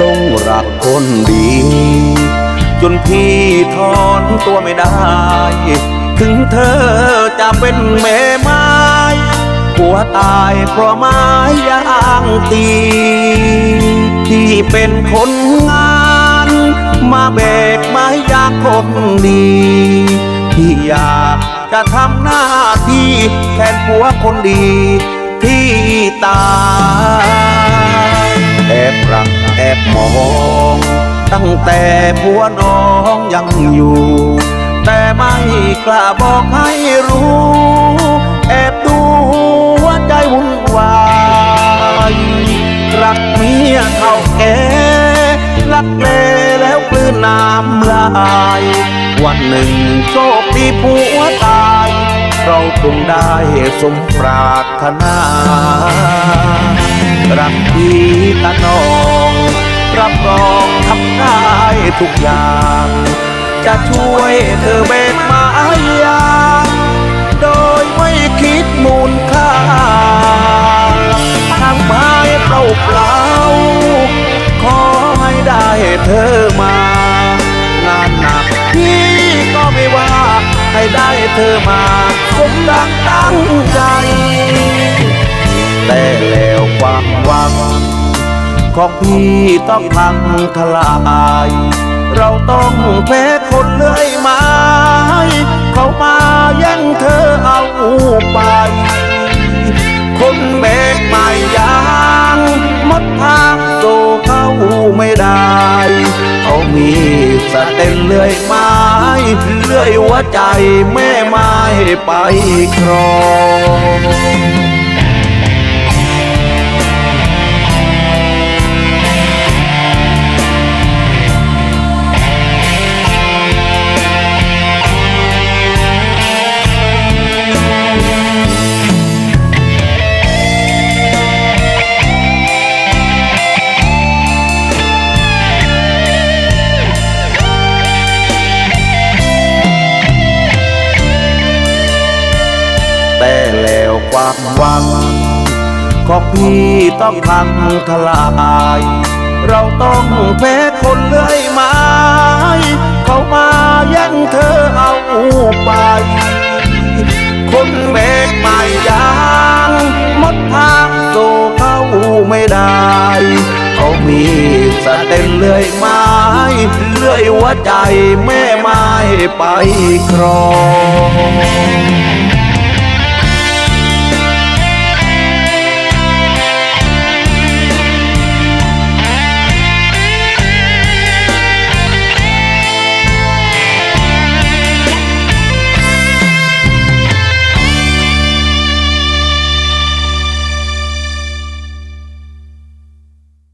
ลงรักคนดี จนพี่ทอนตัวไม่ได้ ถึงเธอจะเป็นแม่ไม้ผัวตายเพราะไม้ยางตีที่เป็นคนงาน มาแบกไม้ยางคนดีที่อยากจะทำหน้าที่แทนผัวคนดีที่ตาย แต่ผัวน้องยังอยู่ แต่ไม่กล้าบอกให้รู้ แอบดูหัวใจวุ่นวายรักเมียเท่าแก่รักเลแล้วกลืนน้ำลาย วันหนึ่งโชคดีผัวตาย เราคงได้สมปรารถนารักพี่ตาน้อง รับรองทำได้ทุกอย่าง จะช่วยเธอเบกไม้ยางโดยไม่คิดมูลค่าทางไม้เปล่าเปล่าขอให้ได้เธอมา งานหนักพี่ก็ไม่ว่า ให้ได้เธอมาสมดั ของพี่ต้องพังทลาย เราต้องแพ้คนเลื่อยไม้เขามาแย่งเธอเอาไป คนแบกไม้ยางมดทางโซเข้าไม่ได้เขามีสเต็นเลื่อยไม้เลื่อยหัวใจแม่ไม้ไปครอง ความหวังของพี่ต้องพังทลาย เราต้องแพ้คนเลื่อยไม้เขามาแย่งเธอเอาไป คนแบกไม้ยางมดทางโซเข้าไม่ได้เขามีสเต็นเลื่อยไม้เลื่อยหัวใจแม่ไม้ไปครอง